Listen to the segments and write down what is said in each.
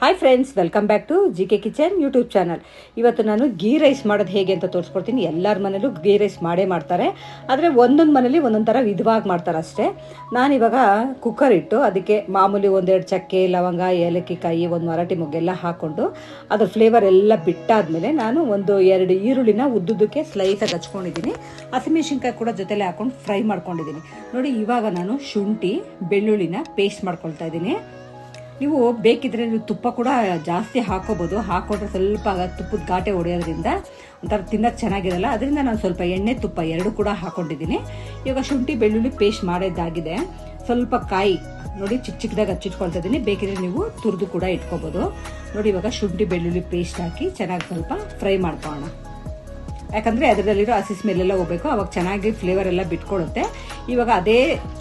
Hi friends welcome back to G K kitchen YouTube channel ಇವತ್ತು ನಾನು ghee rice ಮಾಡೋದು ಹೇಗೆ ಅಂತ ತೋರಿಸ್ಕೊಡ್ತೀನಿ. ಎಲ್ಲರ ಮನೇಲೂ ಗೀ ರೈಸ್ ಮಾಡೇ ಮಾಡ್ತಾರೆ. ಆದರೆ ಒಂದೊಂದು ಮನೇಲಿ ಒಂದೊಂದು ಥರ ವಿಧವಾಗಿ ಮಾಡ್ತಾರೆ ಅಷ್ಟೇ. ನಾನಿವಾಗ ಕುಕ್ಕರ್ ಇಟ್ಟು ಅದಕ್ಕೆ ಮಾಮೂಲಿ ಒಂದೆರಡು ಚಕ್ಕೆ, ಲವಂಗ ಏಲಕ್ಕಿ ಕಾಯಿ ಒಂದು ಮರಾಠಿ ಮೊಗ್ಗೆಲ್ಲ ಹಾಕ್ಕೊಂಡು ಅದ್ರ ಫ್ಲೇವರ್ ಎಲ್ಲ ಬಿಟ್ಟಾದಮೇಲೆ ನಾನು ಒಂದು ಎರಡು ಈರುಳ್ಳಿನ ಉದ್ದುದಕ್ಕೆ ಸ್ಲೈಸಾಗಿ ಹಚ್ಕೊಂಡಿದ್ದೀನಿ. ಹಸಿಮೆಣಸಿನ್ಕಾಯಿ ಕೂಡ ಜೊತೆಲೆ ಹಾಕೊಂಡು ಫ್ರೈ ಮಾಡ್ಕೊಂಡಿದ್ದೀನಿ. ನೋಡಿ, ಇವಾಗ ನಾನು ಶುಂಠಿ, ಬೆಳ್ಳುಳ್ಳಿನ ಪೇಸ್ಟ್ ಮಾಡ್ಕೊಳ್ತಾ ಇದ್ದೀನಿ. ನೀವು ಬೇಕಿದ್ರೆ ನೀವು ತುಪ್ಪ ಕೂಡ ಜಾಸ್ತಿ ಹಾಕೋಬೋದು. ಹಾಕೊಂಡ್ರೆ ಸ್ವಲ್ಪ ತುಪ್ಪದ ಘಾಟೆ ಹೊಡೆಯೋದ್ರಿಂದ ಒಂಥರ ತಿನ್ನೋದು ಚೆನ್ನಾಗಿರಲ್ಲ. ಅದರಿಂದ ನಾನು ಸ್ವಲ್ಪ ಎಣ್ಣೆ, ತುಪ್ಪ ಎರಡು ಕೂಡ ಹಾಕೊಂಡಿದ್ದೀನಿ. ಇವಾಗ ಶುಂಠಿ, ಬೆಳ್ಳುಳ್ಳಿ ಪೇಸ್ಟ್ ಮಾಡೋದಾಗಿದೆ ಸ್ವಲ್ಪ ಕಾಯಿ ನೋಡಿ ಚಿಕ್ಕ ಚಿಕ್ಕದಾಗಿ ಹಚ್ಚಿಟ್ಕೊಳ್ತಾ ಇದ್ದೀನಿ. ಬೇಕಿದ್ರೆ ನೀವು ತುರಿದು ಕೂಡ ಇಟ್ಕೋಬೋದು. ನೋಡಿ ಇವಾಗ ಶುಂಠಿ, ಬೆಳ್ಳುಳ್ಳಿ ಪೇಸ್ಟ್ ಹಾಕಿ ಚೆನ್ನಾಗಿ ಸ್ವಲ್ಪ ಫ್ರೈ ಮಾಡ್ಕೊಳ್ಳೋಣ. ಯಾಕಂದರೆ ಅದರಲ್ಲಿರೋ ಹಸಿ ಸ್ಮೆಲ್ಲೆಲ್ಲ ಹೋಗ್ಬೇಕು. ಅವಾಗ ಚೆನ್ನಾಗಿ ಫ್ಲೇವರ್ ಎಲ್ಲ ಬಿಟ್ಕೊಡುತ್ತೆ. ಇವಾಗ ಅದೇ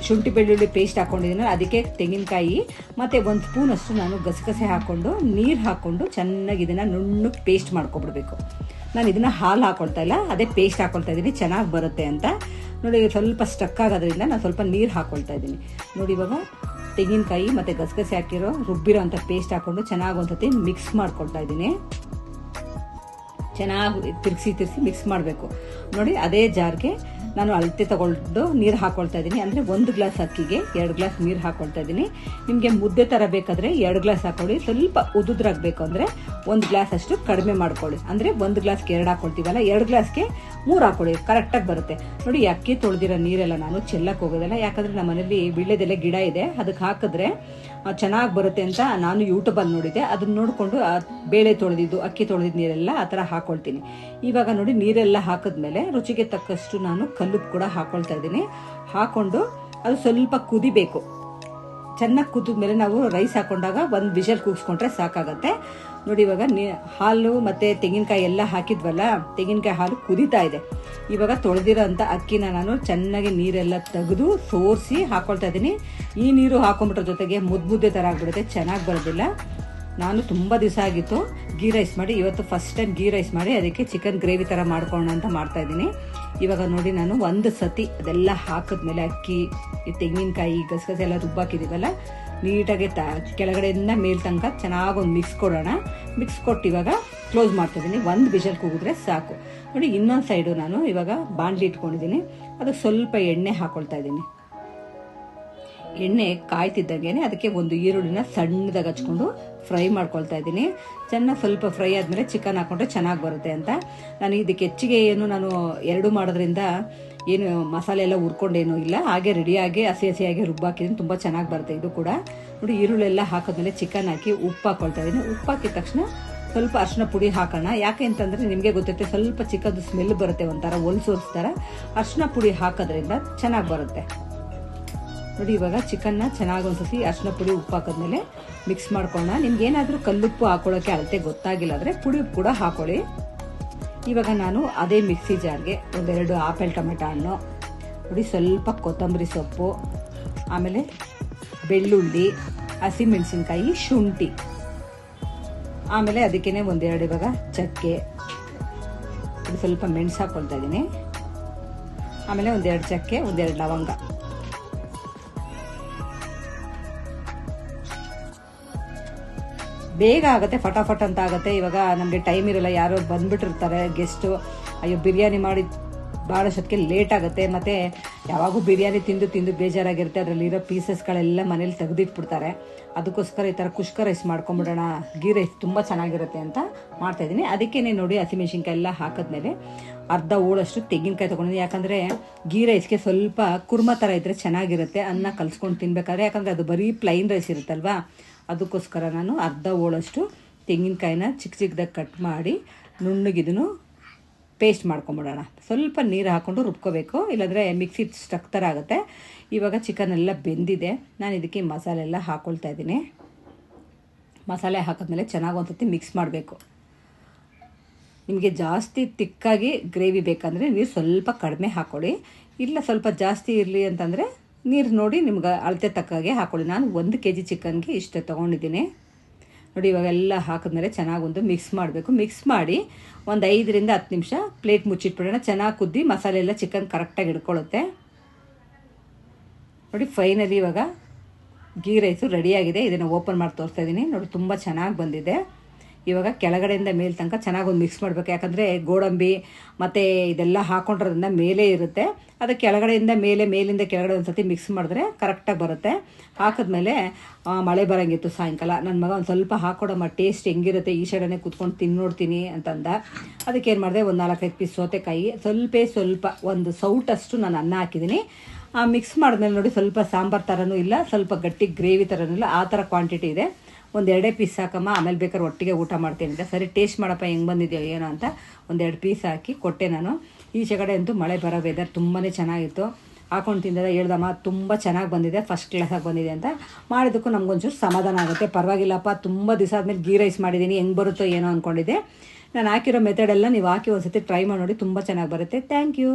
ಶುಂಠಿ ಬೆಳ್ಳುಳ್ಳಿ ಪೇಸ್ಟ್ ಹಾಕೊಂಡಿದ್ದೀನಿ ಅದಕ್ಕೆ ತೆಂಗಿನಕಾಯಿ, ಮತ್ತು ಒಂದು ಸ್ಪೂನ್ ಅಷ್ಟು ನಾನು ಗಸಗಸೆ ಹಾಕ್ಕೊಂಡು ನೀರು ಹಾಕ್ಕೊಂಡು ಚೆನ್ನಾಗಿ ಇದನ್ನು ನುಣ್ಣಗೆ ಪೇಸ್ಟ್ ಮಾಡ್ಕೊಬಿಡ್ಬೇಕು. ನಾನು ಇದನ್ನು ಹಾಲು ಹಾಕೊಳ್ತಾ ಇಲ್ಲ. ಅದೇ ಪೇಸ್ಟ್ ಹಾಕೊಳ್ತಾ ಇದ್ದೀನಿ ಚೆನ್ನಾಗಿ ಬರುತ್ತೆ ಅಂತ. ನೋಡಿ ಸ್ವಲ್ಪ ಸ್ಟಕ್ ಆಗೋದ್ರಿಂದ ನಾನು ಸ್ವಲ್ಪ ನೀರು ಹಾಕ್ಕೊಳ್ತಾ ಇದ್ದೀನಿ ನೋಡಿ, ಇವಾಗ ತೆಂಗಿನಕಾಯಿ ಮತ್ತು ಗಸಗಸೆ ಹಾಕಿರೋ, ರುಬ್ಬಿರೋ ಅಂಥ ಪೇಸ್ಟ್ ಹಾಕ್ಕೊಂಡು ಚೆನ್ನಾಗಿ ಒಂದ್ಸತಿ ಮಿಕ್ಸ್ ಮಾಡ್ಕೊಳ್ತಾ ಇದ್ದೀನಿ ಚೆನ್ನಾಗಿ ತಿರ್ಗಿಸಿ ತಿರ್ಗಿಸಿ ಮಿಕ್ಸ್ ಮಾಡಬೇಕು. ನೋಡಿ ಅದೇ ಜಾರ್ಗೆ ನಾನು ಅಳತೆ ತಗೊಂಡು ನೀರು ಹಾಕೊಳ್ತಾ ಇದ್ದೀನಿ. ಅಂದರೆ ಒಂದು ಗ್ಲಾಸ್ ಅಕ್ಕಿಗೆ ಎರಡು ಗ್ಲಾಸ್ ನೀರು ಹಾಕೊಳ್ತಾ ಇದ್ದೀನಿ. ನಿಮಗೆ ಮುದ್ದೆ ಥರ ಬೇಕಾದರೆ ಎರಡು ಗ್ಲಾಸ್ ಹಾಕೊಳ್ಳಿ. ಸ್ವಲ್ಪ ಉದುದ್ರಾಗಬೇಕು ಅಂದರೆ ಒಂದು ಗ್ಲಾಸ್ ಅಷ್ಟು ಕಡಿಮೆ ಮಾಡ್ಕೊಳ್ಳಿ. ಅಂದರೆ ಒಂದು ಗ್ಲಾಸ್ಗೆ ಎರಡು ಹಾಕೊಳ್ತೀವಲ್ಲ, ಎರಡು ಗ್ಲಾಸ್ಗೆ ಮೂರು ಹಾಕೊಳ್ಳಿ. ಕರೆಕ್ಟಾಗಿ ಬರುತ್ತೆ. ನೋಡಿ ಅಕ್ಕಿ ತೊಳೆದಿರೋ ನೀರೆಲ್ಲ ನಾನು ಚೆಲ್ಲಕ್ಕೆ ಹೋಗೋದಲ್ಲ. ಯಾಕಂದರೆ ನಮ್ಮ ಮನೇಲಿ ವಿಳ್ಳೆದೆಲೆ ಗಿಡ ಇದೆ. ಅದಕ್ಕೆ ಹಾಕಿದ್ರೆ ಚೆನ್ನಾಗಿ ಬರುತ್ತೆ ಅಂತ ನಾನು ಯೂಟ್ಯೂಬಲ್ಲಿ ನೋಡಿದೆ ಅದನ್ನ ನೋಡಿಕೊಂಡು ಬೇಳೆ ತೊಳೆದಿದ್ದು, ಅಕ್ಕಿ ತೊಳೆದಿದ್ದು ನೀರೆಲ್ಲ ಆ ಥರ ಹಾಕೊಳ್ತೀನಿ. ಇವಾಗ ನೋಡಿ, ನೀರೆಲ್ಲ ಹಾಕಿದ್ಮೇಲೆ ರುಚಿಗೆ ತಕ್ಕಷ್ಟು ನಾನು ಕಲ್ಲುಪ್ಪು ಕೂಡ ಹಾಕೊಳ್ತಾ ಇದ್ದೀನಿ. ಹಾಕೊಂಡು ಅದು ಸ್ವಲ್ಪ ಕುದಿಬೇಕು. ಚೆನ್ನಾಗಿ ಕುದಿದ ಮೇಲೆ ನಾವು ರೈಸ್ ಹಾಕೊಂಡಾಗ ಒಂದು ವಿಷಲ್ ಕೂಗಿಸ್ಕೊಂಡ್ರೆ ಸಾಕಾಗತ್ತೆ. ನೋಡಿ ಇವಾಗ ಹಾಲು ಮತ್ತು ತೆಂಗಿನಕಾಯಿ ಎಲ್ಲ ಹಾಕಿದ್ವಲ್ಲ, ತೆಂಗಿನಕಾಯಿ ಹಾಲು ಕುದೀತಾ ಇದೆ. ಇವಾಗ ತೊಳೆದಿರೋ ಅಂಥ ಅಕ್ಕಿನ ನಾನು ಚೆನ್ನಾಗಿ ನೀರೆಲ್ಲ ತೆಗೆದು ಸೋರಿಸಿ ಹಾಕೊಳ್ತಾ ಇದ್ದೀನಿ. ಈ ನೀರು ಹಾಕೊಂಡ್ಬಿಟ್ರ ಜೊತೆಗೆ ಮುದ್ದು ಮುದ್ದೆ ಥರ ಆಗ್ಬಿಡುತ್ತೆ, ಚೆನ್ನಾಗಿ ಬರೋದಿಲ್ಲ. ನಾನು ತುಂಬ ದಿವಸ ಆಗಿತ್ತು. ಗೀ ರೈಸ್ ಮಾಡಿ, ಇವತ್ತು ಫಸ್ಟ್ ಟೈಮ್ ಗೀ ರೈಸ್ ಮಾಡಿ, ಅದಕ್ಕೆ ಚಿಕನ್ ಗ್ರೇವಿ ಥರ ಮಾಡ್ಕೊಳ್ಳೋಣ ಅಂತ ಮಾಡ್ತಾ ಇದ್ದೀನಿ. ಇವಾಗ ನೋಡಿ ನಾನು ಒಂದು ಸತಿ ಅದೆಲ್ಲ ಹಾಕಿದ್ಮೇಲೆ ಅಕ್ಕಿ ತೆಂಗಿನಕಾಯಿ, ಗಸಗಸೆ ಎಲ್ಲ ರುಬ್ಬಾಕಿದ್ದೀವಲ್ಲ ನೀಟಾಗಿ ತ, ಕೆಳಗಡೆಯಿಂದ ಮೇಲ್ ತನಕ ಚೆನ್ನಾಗಿ ಒಂದು ಮಿಕ್ಸ್ ಕೊಡೋಣ. ಮಿಕ್ಸ್ ಕೊಟ್ಟು ಇವಾಗ ಕ್ಲೋಸ್ ಮಾಡ್ತಿದ್ದೀನಿ ಒಂದು ಬಿಸಲ್ ಕೂಗಿದ್ರೆ ಸಾಕು. ನೋಡಿ, ಇನ್ನೊಂದು ಸೈಡು ನಾನು ಇವಾಗ ಬಾಣಲಿ ಇಟ್ಕೊಂಡಿದ್ದೀನಿ. ಅದು ಸ್ವಲ್ಪ ಎಣ್ಣೆ ಹಾಕ್ಕೊಳ್ತಾ ಇದ್ದೀನಿ. ಎಣ್ಣೆ ಕಾಯ್ತಿದ್ದಂಗೆ ಅದಕ್ಕೆ ಒಂದು ಈರುಳ್ಳಿನ ಸಣ್ಣದಾಗಿ ಹಚ್ಕೊಂಡು ಫ್ರೈ ಮಾಡ್ಕೊಳ್ತಾ ಇದ್ದೀನಿ. ಚೆನ್ನಾಗಿ ಸ್ವಲ್ಪ ಫ್ರೈ ಆದಮೇಲೆ ಚಿಕನ್ ಹಾಕೊಂಡ್ರೆ ಚೆನ್ನಾಗಿ ಬರುತ್ತೆ ಅಂತ. ನಾನು ಇದಕ್ಕೆ ಹೆಚ್ಚಿಗೆ ಏನು ನಾನು ಎರಡು ಮಾಡೋದ್ರಿಂದ ಏನು ಮಸಾಲೆ ಎಲ್ಲ ಹುರ್ಕೊಂಡೇನೂ ಇಲ್ಲ. ಹಾಗೆ ರೆಡಿಯಾಗಿ, ಹಸಿ ಹಸಿಯಾಗಿ ರುಬ್ಬಾಕಿದ್ದೀನಿ ತುಂಬ ಚೆನ್ನಾಗಿ ಬರುತ್ತೆ ಇದು ಕೂಡ. ನೋಡಿ, ಈರುಳ್ಳಿ ಎಲ್ಲ ಹಾಕಿದ್ಮೇಲೆ ಚಿಕನ್ ಹಾಕಿ ಉಪ್ಪು ಹಾಕೊಳ್ತಾ ಇದ್ದೀನಿ. ಉಪ್ಪು ಹಾಕಿದ ತಕ್ಷಣ ಸ್ವಲ್ಪ ಅರ್ಶಿನ ಪುಡಿ ಹಾಕೋಣ. ಯಾಕೆ ಅಂತಂದರೆ ನಿಮಗೆ ಗೊತ್ತೈತೆ ಸ್ವಲ್ಪ ಚಿಕ್ಕದು ಸ್ಮೆಲ್ ಬರುತ್ತೆ ಒಂಥರ ಒಲ್ಸೋರ್ಸ್ತಾರ ಅರ್ಶಿನ ಪುಡಿ ಹಾಕೋದ್ರಿಂದ ಚೆನ್ನಾಗಿ ಬರುತ್ತೆ. ನೋಡಿ, ಇವಾಗ ಚಿಕನ್ನ ಚೆನ್ನಾಗಿ ಒಂದ್ಸತಿ ಅರ್ಶಿನ ಪುಡಿ ಉಪ್ಪು ಹಾಕಿದ್ಮೇಲೆ ಮಿಕ್ಸ್ ಮಾಡ್ಕೊಳ್ಳೋಣ. ನಿಮ್ಗೆ ಏನಾದರೂ ಕಲ್ಲುಪ್ಪು ಹಾಕೊಳ್ಳೋಕ್ಕೆ ಅಳತೆ ಗೊತ್ತಾಗಿಲ್ಲ ಅಂದರೆ ಪುಡಿ ಉಪ್ಪು ಕೂಡ ಹಾಕೊಳ್ಳಿ. ಇವಾಗ ನಾನು ಅದೇ ಮಿಕ್ಸಿ ಜಾರ್ಗೆ ಒಂದೆರಡು ಆಪಲ್ ಟೊಮೆಟೊ ಹಣ್ಣು, ನೋಡಿ ಸ್ವಲ್ಪ ಕೊತ್ತಂಬರಿ ಸೊಪ್ಪು, ಆಮೇಲೆ ಬೆಳ್ಳುಳ್ಳಿ, ಹಸಿಮೆಣಸಿನ್ಕಾಯಿ, ಶುಂಠಿ. ಆಮೇಲೆ ಅದಕ್ಕೇ ಒಂದೆರಡು ಇವಾಗ ಚಕ್ಕೆ, ಸ್ವಲ್ಪ ಮೆಣಸು ಹಾಕ್ಕೊಳ್ತಾ ಇದ್ದೀನಿ. ಆಮೇಲೆ ಒಂದೆರಡು ಚಕ್ಕೆ, ಒಂದೆರಡು ಲವಂಗ. ಬೇಗ ಆಗುತ್ತೆ, ಫಟಾಫಟ್ ಅಂತ ಆಗುತ್ತೆ. ಇವಾಗ ನಮಗೆ ಟೈಮ್ ಇರಲ್ಲ, ಯಾರೋ ಬಂದ್ಬಿಟ್ಟಿರ್ತಾರೆ ಗೆಸ್ಟು ಅಯ್ಯೋ, ಬಿರಿಯಾನಿ ಮಾಡಿ ಭಾಳಷ್ಟೊತ್ತಿಗೆ ಲೇಟ್ ಆಗುತ್ತೆ. ಮತ್ತು ಯಾವಾಗೂ ಬಿರಿಯಾನಿ ತಿಂದು ತಿಂದು ಬೇಜಾರಾಗಿರುತ್ತೆ. ಅದರಲ್ಲಿರೋ ಪೀಸಸ್ಗಳೆಲ್ಲ ಮನೇಲಿ ತೆಗೆದಿಟ್ಬಿಡ್ತಾರೆ. ಅದಕ್ಕೋಸ್ಕರ ಈ ಥರ ಕುಷ್ಕ ರೈಸ್ ಮಾಡ್ಕೊಂಬಿಡೋಣ. ಗೀ ರೈಸ್ ತುಂಬ ಚೆನ್ನಾಗಿರುತ್ತೆ ಅಂತ ಮಾಡ್ತಾಯಿದ್ದೀನಿ ಅದಕ್ಕೇ ನೋಡಿ ಹಸಿಮೆಣ್ಸಿನ್ಕಾಯಿ ಎಲ್ಲ ಹಾಕಿದ್ಮೇಲೆ ಅರ್ಧ ಓಳಷ್ಟು ತೆಂಗಿನಕಾಯಿ ತೊಗೊಂಡಿದ್ದೀನಿ. ಯಾಕಂದರೆ ಗೀ ರೈಸ್ಗೆ ಸ್ವಲ್ಪ ಕುರ್ಮ ಥರ ಇದ್ದರೆ ಚೆನ್ನಾಗಿರುತ್ತೆ. ಅನ್ನ ಕಲ್ಸ್ಕೊಂಡು ತಿನ್ಬೇಕಾದ್ರೆ. ಯಾಕಂದರೆ ಅದು ಬರೀ ಪ್ಲೈನ್ ರೈಸ್ ಇರುತ್ತಲ್ವಾ? ಅದಕ್ಕೋಸ್ಕರ ನಾನು ಅರ್ಧ ಹೋಳಷ್ಟು ತೆಂಗಿನಕಾಯಿನ ಚಿಕ್ಕ ಚಿಕ್ಕದಾಗಿ ಕಟ್ ಮಾಡಿ ನುಣ್ಣಗಿದನ್ನು ಪೇಸ್ಟ್ ಮಾಡ್ಕೊಂಬಿಡೋಣ. ಸ್ವಲ್ಪ ನೀರು ಹಾಕ್ಕೊಂಡು ರುಬ್ಕೋಬೇಕು. ಇಲ್ಲಾಂದರೆ ಮಿಕ್ಸಿ ಸ್ಟಕ್ ಥರ ಆಗುತ್ತೆ. ಇವಾಗ ಚಿಕನ್ ಎಲ್ಲ ಬೆಂದಿದೆ. ನಾನು ಇದಕ್ಕೆ ಮಸಾಲೆ ಎಲ್ಲ ಹಾಕ್ಕೊಳ್ತಾ ಇದ್ದೀನಿ. ಮಸಾಲೆ ಹಾಕಿದ್ಮೇಲೆ ಚೆನ್ನಾಗಿ ಒಂದ್ಸತಿ ಮಿಕ್ಸ್ ಮಾಡಬೇಕು. ನಿಮಗೆ ಜಾಸ್ತಿ ತಿಕ್ಕಾಗಿ ಗ್ರೇವಿ ಬೇಕಂದರೆ ನೀರು ಸ್ವಲ್ಪ ಕಡಿಮೆ ಹಾಕ್ಕೊಳ್ಳಿ ಇಲ್ಲ ಸ್ವಲ್ಪ ಜಾಸ್ತಿ ಇರಲಿ ಅಂತಂದರೆ ನೀರು ನೋಡಿ ನಿಮ್ಗೆ ಅಳತೆ ತಕ್ಕಾಗೆ ಹಾಕೊಳ್ಳಿ. ನಾನು ಒಂದು ಕೆ ಜಿ ಚಿಕನ್ಗೆ ಇಷ್ಟು ತೊಗೊಂಡಿದ್ದೀನಿ. ನೋಡಿ ಇವಾಗೆಲ್ಲ ಹಾಕಿದ್ಮೇಲೆ ಚೆನ್ನಾಗಿ ಒಂದು ಮಿಕ್ಸ್ ಮಾಡಬೇಕು. ಮಿಕ್ಸ್ ಮಾಡಿ ಒಂದು ಐದರಿಂದ ಹತ್ತು ನಿಮಿಷ ಪ್ಲೇಟ್ ಮುಚ್ಚಿಟ್ಬಿಡೋಣ. ಚೆನ್ನಾಗಿ ಕುದ್ದಿ ಮಸಾಲೆ ಎಲ್ಲ ಚಿಕನ್ ಕರೆಕ್ಟಾಗಿ ಹಿಡ್ಕೊಳ್ಳುತ್ತೆ. ನೋಡಿ, ಫೈನಲಿ ಇವಾಗ ಗೀ ರೈಸು ರೆಡಿಯಾಗಿದೆ ಇದನ್ನು ಓಪನ್ ಮಾಡಿ ತೋರಿಸ್ತಾ ಇದ್ದೀನಿ. ನೋಡಿ, ತುಂಬ ಚೆನ್ನಾಗಿ ಬಂದಿದೆ. ಇವಾಗ ಕೆಳಗಡೆಯಿಂದ ಮೇಲ್ ತನಕ ಚೆನ್ನಾಗಿ ಒಂದು ಮಿಕ್ಸ್ ಮಾಡಬೇಕು. ಯಾಕಂದರೆ ಗೋಡಂಬಿ ಮತ್ತು ಇದೆಲ್ಲ ಹಾಕೊಂಡಿರೋದನ್ನ ಮೇಲೆ ಇರುತ್ತೆ. ಅದು ಕೆಳಗಡೆಯಿಂದ ಮೇಲೆ, ಮೇಲಿಂದ ಕೆಳಗಡೆ ಒಂದು ಸತಿ ಮಿಕ್ಸ್ ಮಾಡಿದ್ರೆ ಕರೆಕ್ಟಾಗಿ ಬರುತ್ತೆ. ಹಾಕಿದ್ಮೇಲೆ ಮಳೆ ಬರೋಂಗಿತ್ತು ಸಾಯಂಕಾಲ. ನನ್ನ ಮಗ ಒಂದು ಸ್ವಲ್ಪ ಹಾಕೊಡಮ್ಮ ಟೇಸ್ಟ್ ಹೆಂಗಿರುತ್ತೆ, ಈ ಸೈಡನ್ನೇ ಕೂತ್ಕೊಂಡು ತಿಂದು ನೋಡ್ತೀನಿ ಅಂತಂದ. ಅದಕ್ಕೆ ಏನು ಮಾಡಿದೆ, ಒಂದು ನಾಲ್ಕೈದು ಪೀಸ್ ಸೌತೆಕಾಯಿ, ಸ್ವಲ್ಪ ಸ್ವಲ್ಪ ಒಂದು ಸೌಟಷ್ಟು ನಾನು ಅನ್ನ ಹಾಕಿದ್ದೀನಿ ಮಿಕ್ಸ್ ಮಾಡಿದ್ಮೇಲೆ ನೋಡಿ ಸ್ವಲ್ಪ ಸಾಂಬಾರು ಥರನೂ ಇಲ್ಲ, ಸ್ವಲ್ಪ ಗಟ್ಟಿ ಗ್ರೇವಿ ಥರನೂ ಇಲ್ಲ, ಆ ಥರ ಕ್ವಾಂಟಿಟಿ ಇದೆ. ಒಂದು ಎರಡೇ ಪೀಸ್ ಹಾಕಮ್ಮ ಆಮೇಲೆ ಬೇಕಾದ್ರೆ ಒಟ್ಟಿಗೆ ಊಟ ಮಾಡ್ತೀನಿ ಅಂತ. ಸರಿ ಟೇಸ್ಟ್ ಮಾಡಪ್ಪ, ಹೆಂಗೆ ಬಂದಿದೆಯೋ ಏನೋ ಅಂತ ಒಂದೆರಡು ಪೀಸ್ ಹಾಕಿ ಕೊಟ್ಟೆ ನಾನು. ಈಚೆ ಕಡೆ ಅಂತೂ ಮಳೆ ಬರೋ ವೆದರ್ ತುಂಬಾ ಚೆನ್ನಾಗಿತ್ತು. ಹಾಕೊಂಡು ತಿಂದಾಗ ಹೇಳ್ದಮ್ಮ, ತುಂಬ ಚೆನ್ನಾಗಿ ಬಂದಿದೆ ಫಸ್ಟ್ ಕ್ಲಾಸಾಗಿ ಬಂದಿದೆ ಅಂತ. ಮಾಡಿದ್ದಕ್ಕೂ ನಮಗೊಂಚೂರು ಸಮಾಧಾನ ಆಗುತ್ತೆ. ಪರವಾಗಿಲ್ಲಪ್ಪ, ತುಂಬ ದಿವಸ ಆದಮೇಲೆ ಗೀ ರೈಸ್ ಮಾಡಿದ್ದೀನಿ ಹೆಂಗೆ ಬರುತ್ತೋ ಏನೋ ಅಂದ್ಕೊಂಡಿದ್ದೆ ನಾನು ಹಾಕಿರೋ ಮೆಥಡೆಲ್ಲ ನೀವು ಹಾಕಿ ಒಂದು ಸತಿ ಟ್ರೈ ಮಾಡಿ ನೋಡಿ, ತುಂಬ ಚೆನ್ನಾಗಿ ಬರುತ್ತೆ. Thank you